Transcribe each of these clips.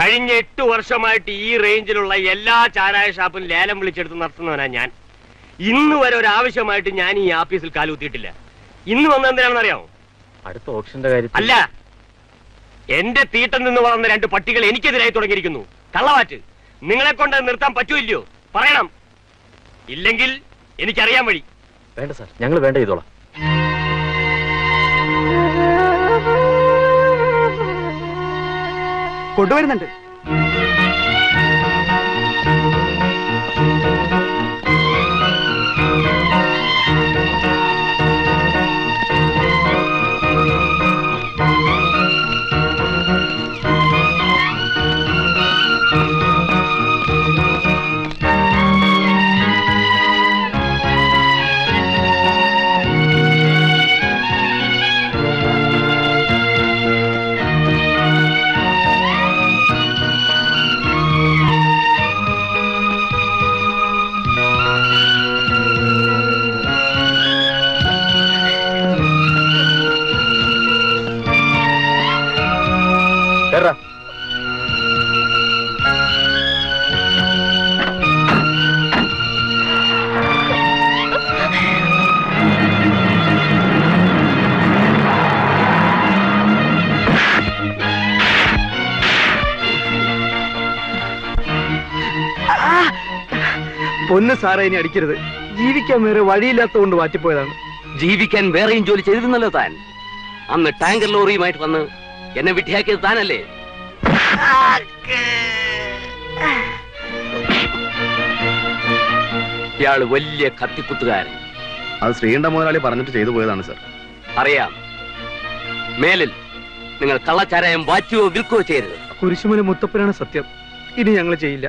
കഴിഞ്ഞ എട്ട് വർഷമായിട്ട് ഈ റേഞ്ചിലുള്ള എല്ലാ ചാരായ ഷാപ്പും ലേലം വിളിച്ചെടുത്ത് നടത്തുന്നവനാ ഞാൻ. ഇന്ന് വരെ ഒരു ആവശ്യമായിട്ട് ഞാൻ ഈ ആഫീസിൽ കാലുകുത്തിയിട്ടില്ല ഇന്ന് വന്ന എന്തിനാണെന്ന് അറിയാമോ? അടുത്ത ഓപ്ഷന്റെ കാര്യം അല്ല. എന്റെ തീട്ടം നിന്ന് വളർന്ന രണ്ട് പട്ടികൾ എനിക്കെതിരായി തുടങ്ങിയിരിക്കുന്നു. കള്ളവാറ്റ്. നിങ്ങളെ കൊണ്ട് നിർത്താൻ പറ്റൂല്ലയോ പറയണം. ഇല്ലെങ്കിൽ എനിക്കറിയാൻ വഴി. വേണ്ട സാർ ഞങ്ങൾ വേണ്ട ചെയ്തോളാം. കൊണ്ടുവരുന്നുണ്ട്. കേറാ പൊന്ന് സാറേ ഇനി അടിക്കരുത്. ജീവിക്കാൻ വേറെ വഴിയില്ലാത്തതുകൊണ്ട് മാറ്റിപ്പോയതാണ് ജീവിക്കാൻ വേറെയും ജോലി ചെയ്തിരുന്നല്ലോ താൻ. അന്ന് ടാങ്കർ ലോറിയുമായിട്ട് വന്ന് എന്നെ വിട്ടിയാക്കിയത് താനല്ലേ ഇയാൾ വലിയ കത്തിക്കുത്തുകാരൻ. അത് ശ്രീകണ്ഠ മുതലാളി പറഞ്ഞിട്ട് ചെയ്തു പോയതാണ് സർ. അറിയാം. മേലിൽ നിങ്ങൾ കള്ളച്ചാരായം വാറ്റുകയോ വിൽക്കുകയോ ചെയ്യരുത്. കുരിശുമല മുത്തപ്പനാണ് സത്യം. ഇനി ഞങ്ങൾ ചെയ്യില്ല.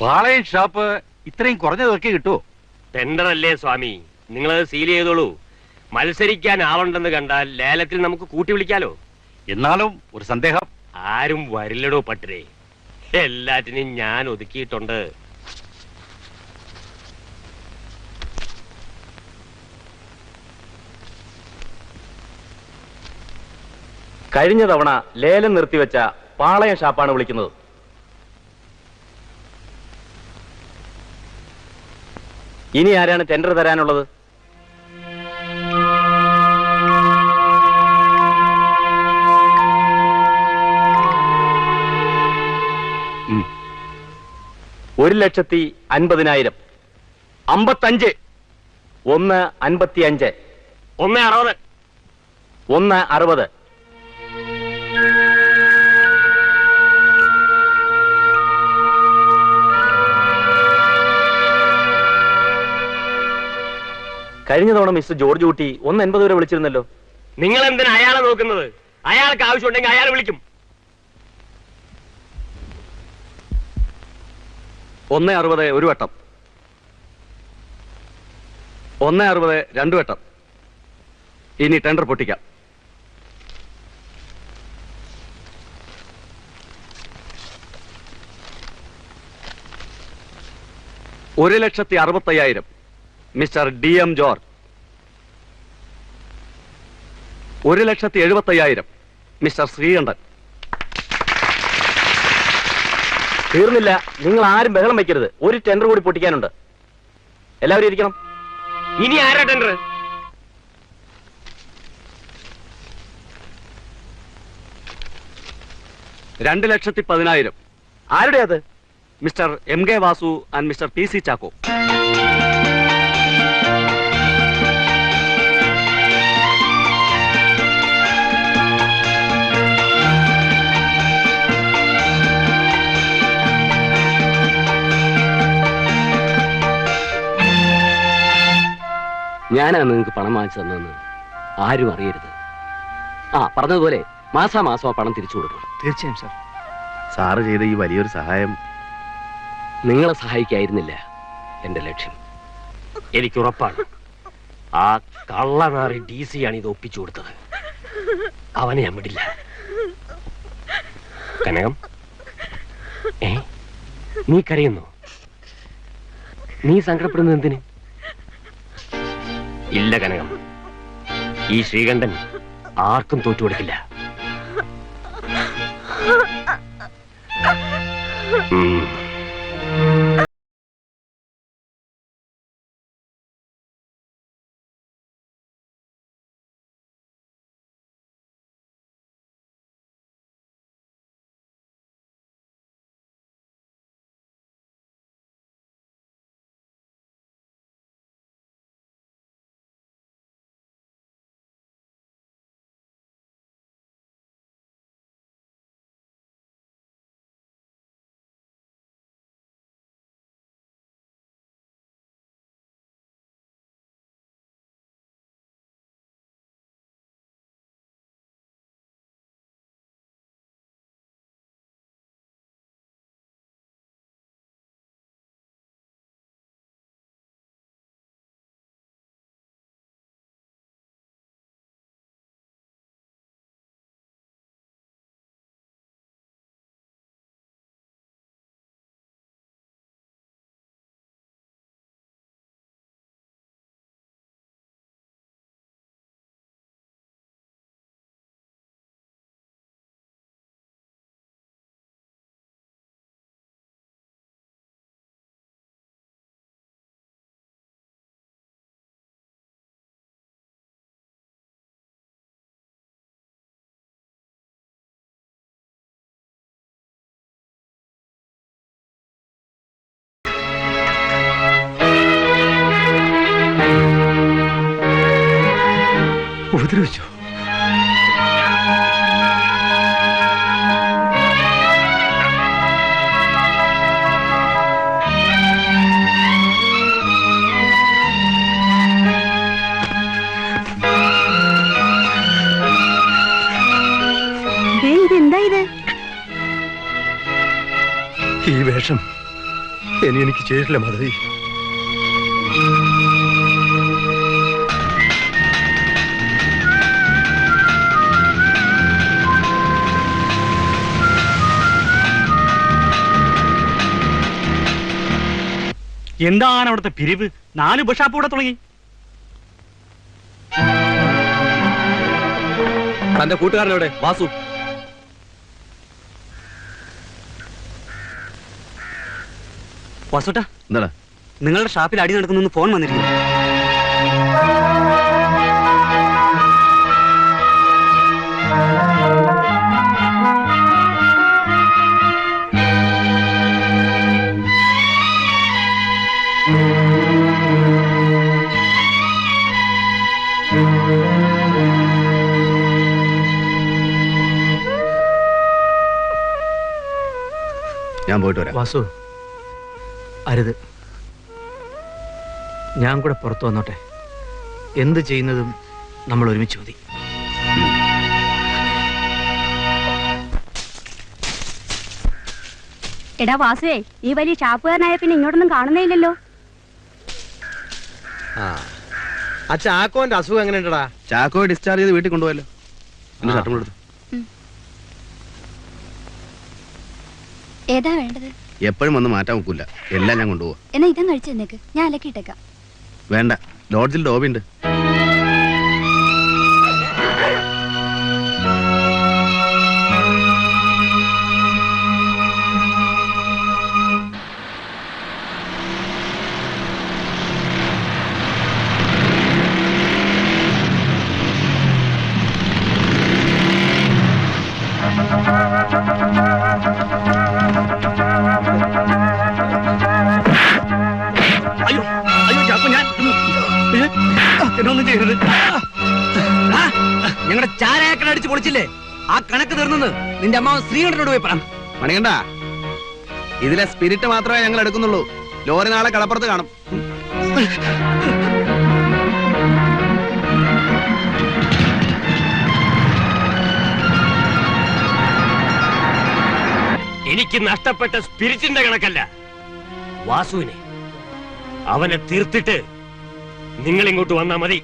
പാളയം ഷാപ്പ് ഇത്രയും കുറഞ്ഞതൊക്കെ കിട്ടുമോ ടെൻഡർ അല്ലേ സ്വാമി. നിങ്ങളത് സീൽ ചെയ്തോളൂ. മത്സരിക്കാൻ ആളുണ്ടെന്ന് കണ്ടാൽ ലേലത്തിൽ നമുക്ക് കൂട്ടി വിളിക്കാലോ. എന്നാലും ഒരു സന്ദേഹം. ആരും വരില്ലടോ പട്ടരേ എല്ലാറ്റിനും ഞാൻ ഒതുക്കിയിട്ടുണ്ട്. കഴിഞ്ഞ തവണ ലേലം നിർത്തിവെച്ച പാളയം ഷാപ്പാണ് വിളിക്കുന്നത്. ഇനി ആരാണ് ടെൻഡർ തരാനുള്ളത്. ഒരു ലക്ഷത്തി അൻപതിനായിരം. അമ്പത്തഞ്ച്. ഒന്ന് അൻപത്തി അഞ്ച് ഒന്ന് അറുപത്. ഒന്ന് അറുപത്. കഴിഞ്ഞ തവണ മിസ്റ്റർ ജോർജ് കുട്ടി ഒന്ന് എൺപത് വരെ വിളിച്ചിരുന്നല്ലോ. നിങ്ങൾ എന്തിനാ അയാളെ നോക്കുന്നത്? അയാൾക്ക് ആവശ്യമുണ്ടെങ്കിൽ അയാൾ വിളിക്കും. ഒന്ന് അറുപത് ഒരു വട്ടം. ഒന്ന് അറുപത് രണ്ടു വട്ടം. ഇനി ടെൻഡർ പൊട്ടിക്കാം. ഒരു ലക്ഷത്തി അറുപത്തയ്യായിരം. മിസ്റ്റർ ഡി എം ജോർജ് ഒരു ലക്ഷത്തി എഴുപത്തയ്യായിരം മിസ്റ്റർ ശ്രീകണ്ഠൻ. തീർന്നില്ല. നിങ്ങൾ ആരും ബഹളം വെക്കരുത്. ഒരു ടെൻഡർ കൂടി പൊട്ടിക്കാനുണ്ട്. എല്ലാവരും ഇരിക്കണം. ഇനി ആരാ ടെൻഡർ രണ്ട് ലക്ഷത്തി പതിനായിരം. ആരുടെ അത് mister M K Vasu and mister P C Chacko. ഞാനാ നിങ്ങൾക്ക് പണം വാങ്ങിച്ചു തന്നതെന്ന് ആരും അറിയരുത്. ആ പറഞ്ഞതുപോലെ മാസാമാസം ആ പണം തിരിച്ചു കൊടുക്കണം. തീർച്ചയായും സാർ. സാറ് ചെയ്ത ഈ വലിയൊരു സഹായം നിങ്ങളെ സഹായിക്കായിരുന്നില്ല എന്റെ ലക്ഷ്യം. എനിക്ക് ഉറപ്പാണ് ആ കള്ളനാറി ഡി സി ആണ് ഇത് ഒപ്പിച്ചു കൊടുത്തത്. അവനെ ഞാൻ വിടില്ല. കനകം ഏ? നീ കരയുന്നു? നീ സങ്കടപ്പെടുന്നത് എന്തിന്? ഇല്ല കനകം ഈ ശ്രീകണ്ഠൻ ആർക്കും തോറ്റു കൊടുക്കില്ല ഉം. ഉപദ്രവിച്ചോ? ഈ വേഷം ഇനി എനിക്ക് ചെയ്തിട്ടില്ല മാധവി. എന്താണ് അവിടുത്തെ പിരിവ്? നാല് ബഷാപ്പ് ഇവിടെ തുടങ്ങി. തന്റെ കൂട്ടുകാരനോടെ വാസു. വാസുട്ടാ എന്താ നിങ്ങളുടെ ഷാപ്പിൽ അടി നടക്കുന്നു ഫോൺ വന്നിരിക്കുന്നു. ഞാൻ പോയിട്ട് വരാം. വാസു അരുത്. ഞാൻ കൂടെ പുറത്തു വന്നോട്ടെ. എന്ത് ചെയ്യുന്നതും നമ്മൾ ഒരുമിച്ച് മതി. എടാ വാസുവേ ഈ വലിയ ഷാപ്പുകാരനായ പിന്നെ ഇങ്ങോട്ടൊന്നും കാണുന്നേ ഇല്ലല്ലോ. ആ ചാക്കോന്റെ അസുഖം എങ്ങനെ ഉണ്ടടാ ചാക്കോ ഡിസ്ചാർജ് ചെയ്ത് വീട്ടിൽ കൊണ്ടുപോയല്ലോ. എന്റെ ആ. ഷർട്ടും കൊടുത്തു ഏതാ വേണ്ടത്? എപ്പോഴും വന്ന് മാറ്റാൻ നോക്കൂല എല്ലാം ഞാൻ കൊണ്ടുപോവാ. എന്നാ ഇതും കഴിച്ചു ഞാൻ അലക്കിയിട്ടേക്കാം. വേണ്ട. ലോഡ്ജിൽ ഡോബി അടിച്ച് പൊളിച്ചില്ലേ? ആ കണക്ക് തീർന്നെന്ന് നിന്റെ അമ്മാവൻ ശ്രീകണ്ഠനോട് പോയി പറ. മണികണ്ട ഇതിലെ സ്പിരിറ്റ് മാത്രമേ ഞങ്ങൾ എടുക്കുന്നുള്ളൂ. ലോറി നാളെ കളപ്പുറത്ത് കാണും. എനിക്ക് നഷ്ടപ്പെട്ട സ്പിരിറ്റിന്റെ കണക്കല്ല. വാസുവിനെ അവനെ തീർത്തിട്ട് നിങ്ങൾ ഇങ്ങോട്ട് വന്നാ മതി.